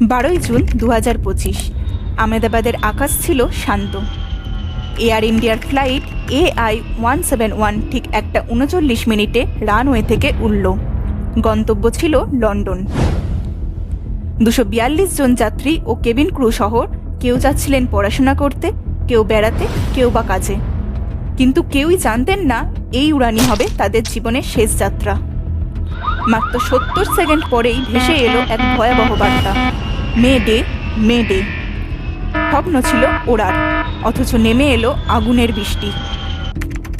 বারোই জুন দু হাজার পঁচিশ। আমেদাবাদের আকাশ ছিল শান্ত। এয়ার ইন্ডিয়ার flight A I one seven one ঠিক একটা উনচল্লিশ মিনিটে রানওয়ে থেকে উড়ল গন্তব্য ছিল লন্ডন। দুশো বিয়াল্লিশ জন যাত্রী ও কেবিন ক্রু সহ কেউ যাচ্ছিলেন পড়াশোনা করতে কেউ বেড়াতে কেউ বা কাজে। কিন্তু কেউই জানতেন না এই উড়ানই হবে তাদের জীবনের শেষ যাত্রা। মাত্র সত্তর সেকেন্ড পরেই ভেসে এলো এক ভয়াবহ বার্তা। Mayday mayday. স্বপ্ন ছিল ওড়ার অথচ নেমে এলো আগুনের বৃষ্টি।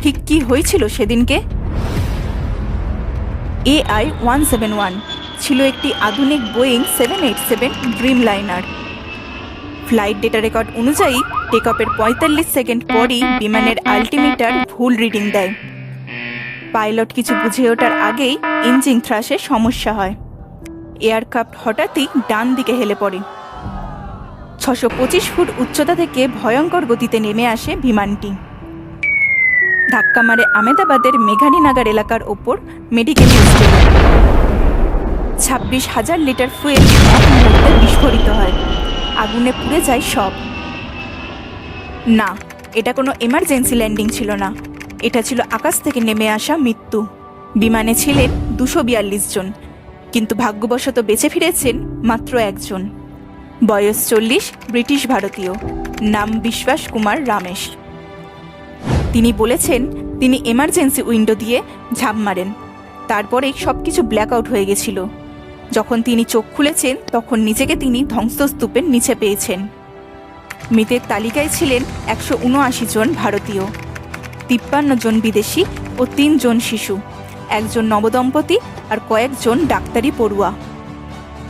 ঠিক কি হয়েছিল সেদিনকে? A I one seven one ছিল একটি আধুনিক Boeing seven eight seven dreamliner flight data record অনুযায়ী টেক পঁয়তাল্লিশ সেকেন্ড পরই বিমানের আলটিমিটার ভুল রিডিং দেয়। পাইলট কিছু বুঝে ওঠার আগেই ইঞ্জিন থ্রাসে সমস্যা হয়। এয়ারক্রাফট হঠাৎই ডান দিকে হেলে পড়ে। ছশো পঁচিশ ফুট উচ্চতা থেকে ভয়ঙ্কর গতিতে নেমে আসে বিমানটি। ধাক্কা মারে আমেদাবাদের মেঘানীনগর এলাকার ওপর মেডিকেল ছাব্বিশ হাজার লিটার ফুয়েল বিস্ফোরিত হয়। আগুনে পুড়ে যায় সব। না, এটা কোনো এমার্জেন্সি ল্যান্ডিং ছিল না। এটা ছিল আকাশ থেকে নেমে আসা মৃত্যু। বিমানে ছিলেন দুশো বিয়াল্লিশ জন। কিন্তু ভাগ্যবশত বেঁচে ফিরেছেন মাত্র একজন। বয়স চল্লিশ, ব্রিটিশ ভারতীয়। নাম বিশ্বাস কুমার রামেশ। তিনি বলেছেন, তিনি এমার্জেন্সি উইন্ডো দিয়ে ঝাঁপ মারেন। তারপরে সব কিছু ব্ল্যাক আউট হয়ে গেছিল। যখন তিনি চোখ খুলেছেন, তখন নিজেকে তিনি ধ্বংসস্তূপের নিচে পেয়েছেন। মৃতের তালিকায় ছিলেন একশো উনআশি জন ভারতীয়, তিপ্পান্ন জন বিদেশি ও তিনজন শিশু। একজন নবদম্পতি আর কয়েকজন ডাক্তারি পড়ুয়া।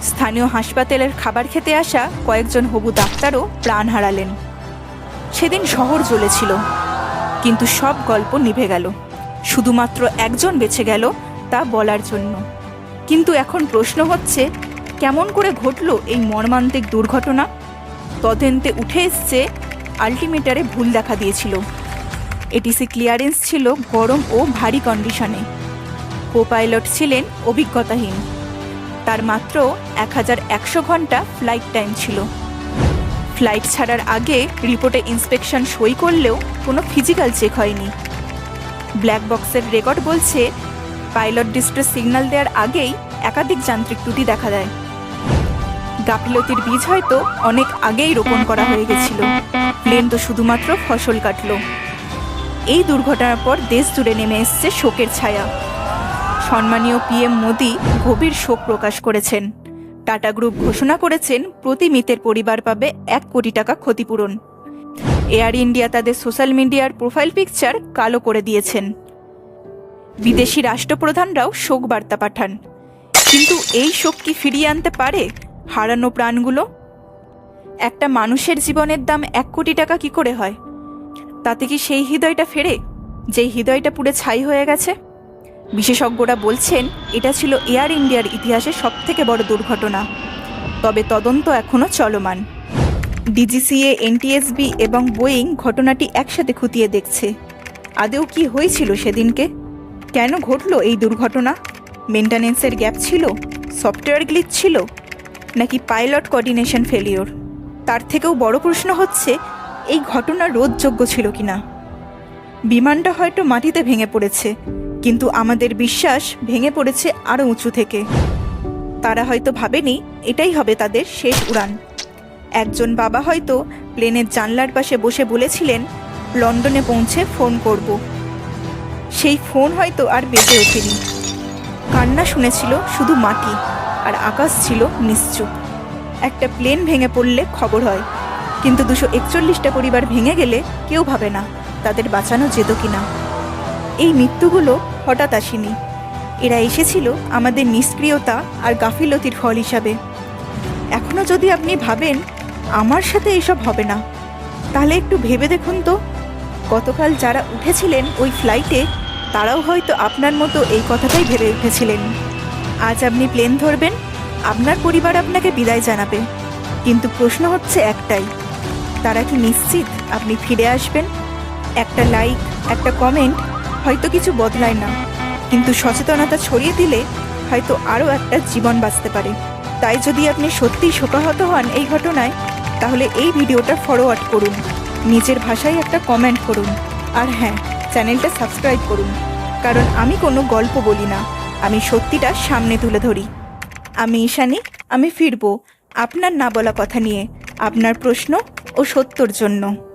স্থানীয় হাসপাতালের খাবার খেতে আসা কয়েকজন হবু ডাক্তারও প্রাণ হারালেন। সেদিন শহর জ্বলেছিল, কিন্তু সব গল্প নিভে গেল। শুধুমাত্র একজন বেঁচে গেল তা বলার জন্য। কিন্তু এখন প্রশ্ন হচ্ছে, কেমন করে ঘটল এই মর্মান্তিক দুর্ঘটনা? তদন্তে উঠে এসছে, আলটিমেটারে ভুল দেখা দিয়েছিল। এটিসি ক্লিয়ারেন্স ছিল গরম ও ভারী কন্ডিশনে। কো পাইলট ছিলেন অভিজ্ঞতাহীন। তার মাত্র এক হাজার একশো ঘণ্টা ফ্লাইট টাইম ছিল। ফ্লাইট ছাড়ার আগে রিপোর্টে ইন্সপেকশন সই করলেও কোনো ফিজিক্যাল চেক হয়নি। ব্ল্যাক বক্সের রেকর্ড বলছে পাইলট ডিস্ট্রেস সিগন্যাল দেওয়ার আগেই একাধিক যান্ত্রিক ত্রুটি দেখা দেয়। গাফিলতির বীজ হয়তো অনেক আগেই রোপণ করা হয়ে গেছিল। প্লেন তো শুধুমাত্র ফসল কাটলো। এই দুর্ঘটনার পর দেশ জুড়ে নেমে এসছে শোকের ছায়া। সম্মানীয় পিএম মোদি গভীর শোক প্রকাশ করেছেন। টাটা গ্রুপ ঘোষণা করেছেন, প্রতি মৃতের পরিবার পাবে এক কোটি টাকা ক্ষতিপূরণ। এয়ার ইন্ডিয়া তাদের সোশ্যাল মিডিয়ার প্রোফাইল পিকচার কালো করে দিয়েছেন। বিদেশি রাষ্ট্রপ্রধানরাও শোক বার্তা পাঠান। কিন্তু এই শোক কি ফিরিয়ে আনতে পারে হারানো প্রাণগুলো? একটা মানুষের জীবনের দাম এক কোটি টাকা কি করে হয়? তাতে কি সেই হৃদয়টা ফেরে, যেই হৃদয়টা পুড়ে ছাই হয়ে গেছে? বিশেষজ্ঞরা বলছেন, এটা ছিল এয়ার ইন্ডিয়ার ইতিহাসে সবথেকে বড় দুর্ঘটনা, তবে তদন্ত এখনও চলমান। ডিজিসিএ, এনটিএসবি এবং বোয়িং ঘটনাটি একসাথে খুঁটিয়ে দেখছে। আদেও কি হয়েছিল সেদিনকে? কেন ঘটলো এই দুর্ঘটনা? মেনটেন্যান্সের গ্যাপ ছিল? সফটওয়্যার গ্লিচ ছিল? নাকি পাইলট কোঅর্ডিনেশন ফেলিওর? তার থেকেও বড় প্রশ্ন হচ্ছে, এই ঘটনা রোধযোগ্য ছিল কিনা? বিমানটা হয়তো মাটিতে ভেঙে পড়েছে। কিন্তু আমাদের বিশ্বাস ভেঙে পড়েছে আরও উঁচু থেকে। তারা হয়তো ভাবেনি এটাই হবে তাদের শেষ উড়ান। একজন বাবা হয়তো প্লেনের জানলার পাশে বসে বলেছিলেন, লন্ডনে পৌঁছে ফোন করব। সেই ফোন হয়তো আর বেজে ওঠেনি। কান্না শুনেছিল শুধু মাটি, আর আকাশ ছিল নিশ্চুপ। একটা প্লেন ভেঙে পড়লে খবর হয়, কিন্তু দুশো একচল্লিশটা পরিবার ভেঙে গেলে কেউ ভাবে না তাদের বাঁচানো যেত কিনা। এই মৃত্যুগুলো হঠাৎ আসেনি। এরা এসেছিল আমাদের নিষ্ক্রিয়তা আর গাফিলতির ফল হিসাবে। এখনও যদি আপনি ভাবেন আমার সাথে এসব হবে না, তাহলে একটু ভেবে দেখুন তো। গতকাল যারা উঠেছিলেন ওই ফ্লাইটে তারাও হয়তো আপনার মতো এই কথাটাই ভেবে উঠেছিলেন। আজ আপনি প্লেন ধরবেন, আপনার পরিবার আপনাকে বিদায় জানাবে। কিন্তু প্রশ্ন হচ্ছে একটাই, তারা কি নিশ্চিত আপনি ফিরে আসবেন? একটা লাইক একটা কমেন্ট হয়তো কিছু বদলায় না। কিন্তু সচেতনতা ছড়িয়ে দিলে হয়তো আরও একটা জীবন বাঁচতে পারে। তাই যদি আপনি সত্যিই শোকাহত হন এই ঘটনায়, তাহলে এই ভিডিওটা ফরওয়ার্ড করুন। নিজের ভাষায় একটা কমেন্ট করুন। আর হ্যাঁ চ্যানেলটা সাবস্ক্রাইব করুন। কারণ আমি কোনো গল্প বলি না। আমি সত্যিটা সামনে তুলে ধরি। আমি ঈশানী, আমি ফিরবো। আপনার না বলা কথা নিয়ে, আপনার প্রশ্ন ও সত্যর জন্য।